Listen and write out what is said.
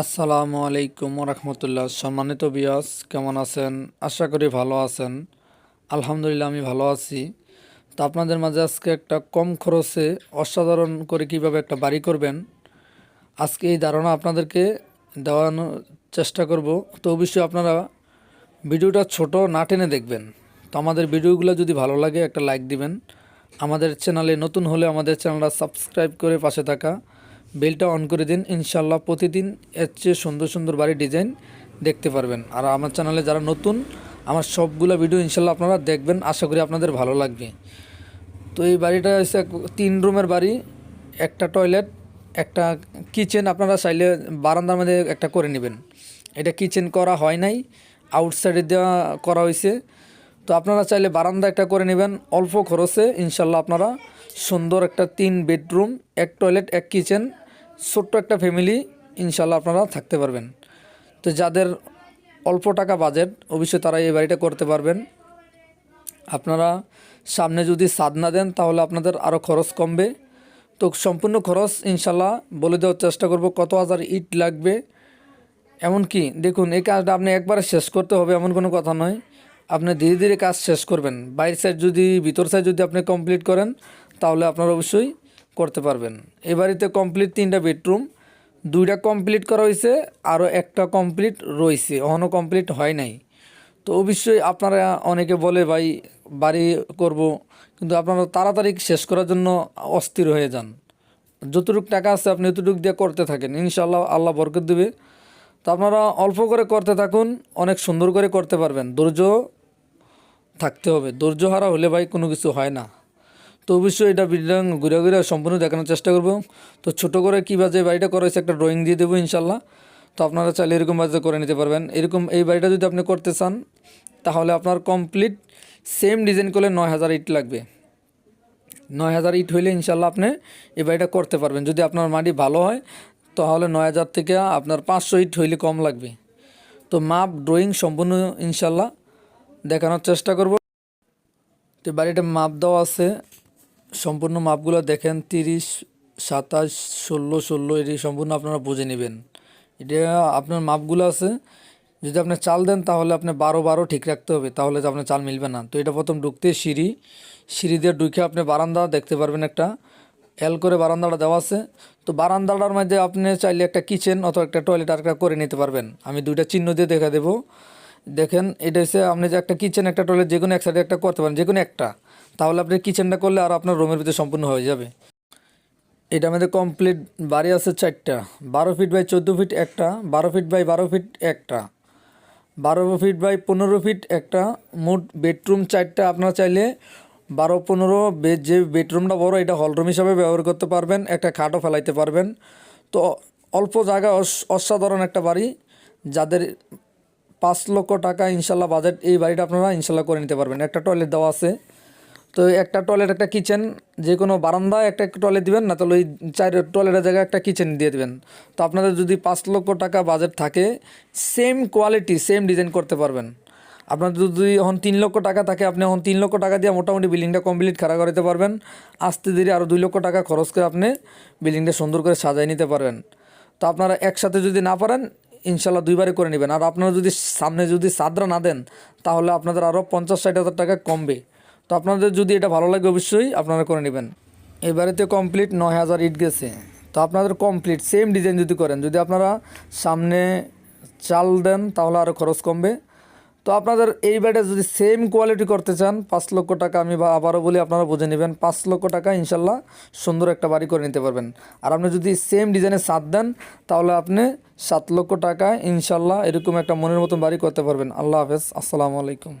আসসালামু আলাইকুম রহমতুল্লাহ সম্মানিত বিয়াস কেমন আছেন? আশা করি ভালো আছেন। আলহামদুলিল্লাহ, আমি ভালো আছি। তো আপনাদের মাঝে আজকে একটা কম খরচে অসাধারণ করে কীভাবে একটা বাড়ি করবেন, আজকে এই ধারণা আপনাদেরকে দেওয়ানোর চেষ্টা করব। তো অবশ্যই আপনারা ভিডিওটা ছোট না টেনে দেখবেন। তো আমাদের ভিডিওগুলো যদি ভালো লাগে একটা লাইক দিবেন। আমাদের চ্যানেলে নতুন হলে আমাদের চ্যানেলটা সাবস্ক্রাইব করে পাশে থাকা। বেলটা অন করে দিন ইনশাল্লাহ প্রতিদিন এর চেয়ে সুন্দর সুন্দর বাড়ির ডিজাইন দেখতে পারবেন। আর আমার চ্যানেলে যারা নতুন, আমার সবগুলো ভিডিও ইনশাল্লাহ আপনারা দেখবেন, আশা করি আপনাদের ভালো লাগবে। তো এই বাড়িটা হচ্ছে তিন রুমের বাড়ি, একটা টয়লেট, একটা কিচেন আপনারা চাইলে বারান্দার মধ্যে একটা করে নেবেন। এটা কিচেন করা হয় নাই, আউটসাইডে দেওয়া করা হয়েছে। তো আপনারা চাইলে বারান্দা একটা করে নেবেন, অল্প খরচে ইনশাল্লাহ আপনারা সুন্দর একটা তিন বেডরুম, এক টয়লেট, এক কিচেন ছোট্ট একটা ফ্যামিলি ইনশাল্লাহ আপনারা থাকতে পারবেন। তো যাদের অল্প টাকা বাজেট অবশ্যই তারা এই বাড়িটা করতে পারবেন। আপনারা সামনে যদি সাদ না দেন, তাহলে আপনাদের আরও খরচ কমবে। তো সম্পূর্ণ খরচ ইনশাল্লাহ বলে দেওয়ার চেষ্টা করব, কত হাজার ইট লাগবে। এমনকি দেখুন, এই কাজটা আপনি একবারে শেষ করতে হবে এমন কোনো কথা নয়। আপনি ধীরে ধীরে কাজ শেষ করবেন। বাইরের সাইড যদি, ভিতর সাইড যদি আপনি কমপ্লিট করেন, তাহলে আপনারা অবশ্যই করতে পারবেন। এ বাড়িতে কমপ্লিট তিনটা বেডরুম দুইটা কমপ্লিট করা হয়েছে আরও একটা কমপ্লিট রয়েছে এখনও কমপ্লিট হয় নাই। তো অবশ্যই আপনারা অনেকে বলে, ভাই, বাড়ি করব। কিন্তু আপনারা তাড়াতাড়ি শেষ করার জন্য অস্থির হয়ে যান। যতটুকু টাকা আছে আপনি এতটুকু দিয়ে করতে থাকেন। ইনশাল্লাহ আল্লাহ বরকত দেবে। তো আপনারা অল্প করে করতে থাকুন, অনেক সুন্দর করে করতে পারবেন। ধৈর্য থাকতে হবে। ধৈর্য হারা হলে ভাই কোনো কিছু হয় না। তো অবশ্যই এটা বিল্ডিং ঘুরে ঘুরে সম্পূর্ণ দেখানোর চেষ্টা করব। তো ছোট করে কী বাজে বাড়িটা করা হয়েছে একটা ড্রয়িং দিয়ে দেবো ইনশাল্লাহ। তো আপনারা চাইলে এরকম বাজে করে নিতে পারবেন। এরকম এই বাড়িটা যদি আপনি করতে চান, তাহলে আপনার কমপ্লিট সেম ডিজাইন করলে নয় হাজার ইট লাগবে। নয় হাজার ইট হইলে ইনশাল্লাহ আপনি এই বাড়িটা করতে পারবেন। যদি আপনার মাটি ভালো হয়, তাহলে নয় হাজার থেকে আপনার পাঁচশো ইট হইলে কম লাগবে। তো মাপ ড্রয়িং সম্পূর্ণ ইনশাল্লাহ দেখানোর চেষ্টা করব। তো বাড়িটা মাপ দেওয়া আছে। সম্পূর্ণ মাপগুলো দেখেন, তিরিশ, সাতাশ, ষোলো ষোলো, এটি সম্পূর্ণ আপনারা বুঝে নেবেন। এটা আপনার মাপগুলো আছে, যদি আপনি চাল দেন তাহলে আপনি বারো বারো ঠিক রাখতে হবে, তাহলে তো আপনার চাল মিলবে না। তো এটা প্রথম ঢুকতে সিঁড়ি সিঁড়ি দিয়ে ঢুকে আপনি বারান্দা দেখতে পারবেন একটা এল করে বারান্দাটা দেওয়া আছে। তো বারান্দাটার মধ্যে আপনি চাইলে একটা কিচেন অথবা একটা টয়লেট আর করে নিতে পারবেন। আমি দুইটা চিহ্ন দিয়ে দেখা দেবো। দেখেন, এটা হচ্ছে আপনি যে একটা কিচেন একটা টয়লেট যে কোনো এক সাইডে একটা করতে পারেন যে কোনো একটা। তাহলে আপনি কিচেনটা করলে আর আপনার রুমের ভিতরে সম্পূর্ণ হয়ে যাবে। এটা আমাদের কমপ্লিট বাড়ি আছে চারটা। বারো ফিট বাই চোদ্দ ফিট একটা, বারো ফিট বাই বারো ফিট একটা, বারো ফিট বাই পনেরো ফিট একটা। মোট বেডরুম চারটা, আপনারা চাইলে বারো, পনেরো যে বেডরুমটা বড়, এটা হলরুম হিসাবে ব্যবহার করতে পারবেন, একটা খাটও ফেলাইতে পারবেন। তো অল্প জায়গা অস- অসাধারণ একটা বাড়ি। যাদের পাঁচ লক্ষ টাকা ইনশাল্লাহ বাজেট এই বাড়িটা আপনারা ইনশাল্লাহ করে নিতে পারবেন। একটা টয়লেট দেওয়া আছে। তো একটা টয়লেট একটা কিচেন যে কোনো বারান্দায় একটা টয়লেট দিবেন, না তাহলে ওই চার টয়লেটের জায়গায় একটা কিচেন দিয়ে দেবেন। তো আপনাদের যদি পাঁচ লক্ষ টাকা বাজেট থাকে সেম কোয়ালিটি সেম ডিজাইন করতে পারবেন। আপনার যদি এখন তিন লক্ষ টাকা থাকে, আপনি এখন তিন লক্ষ টাকা দিয়ে মোটামুটি বিল্ডিংটা কমপ্লিট খাড়া করতে পারবেন। আস্তে ধীরে আরও দুই লক্ষ টাকা খরচ করে আপনি বিল্ডিংটা সুন্দর করে সাজাই নিতে পারবেন। তো আপনারা একসাথে যদি না পারেন ইনশাল্লাহ দুইবারে করে নেবেন। আর আপনারা যদি সামনে যদি সাদরা না দেন, তাহলে আপনাদের আরও পঞ্চাশ, ষাট হাজার টাকা কমবে। তো আপনাদের যদি এটা ভালো লাগে, অবশ্যই আপনারা করে নেবেন। এবারেতে কমপ্লিট নয় হাজার ইট গেছে। তো আপনাদের কমপ্লিট সেম ডিজাইন যদি করেন, যদি আপনারা সামনে চাল দেন, তাহলে আরও খরচ কমবে। তো আপনাদের এই ব্যাটে যদি সেম কোয়ালিটি করতে চান, পাঁচ লক্ষ টাকা আমি আবারও বলি, আপনারা বুঝে নেবেন, পাঁচ লক্ষ টাকা ইনশাল্লাহ সুন্দর একটা বাড়ি করে নিতে পারবেন। আর আপনি যদি সেম ডিজাইনের সাত দেন, তাহলে আপনি সাত লক্ষ টাকা ইনশাল্লাহ এরকম একটা মনের মতন বাড়ি করতে পারবেন। আল্লাহ হাফেজ, আসসালামু আলাইকুম।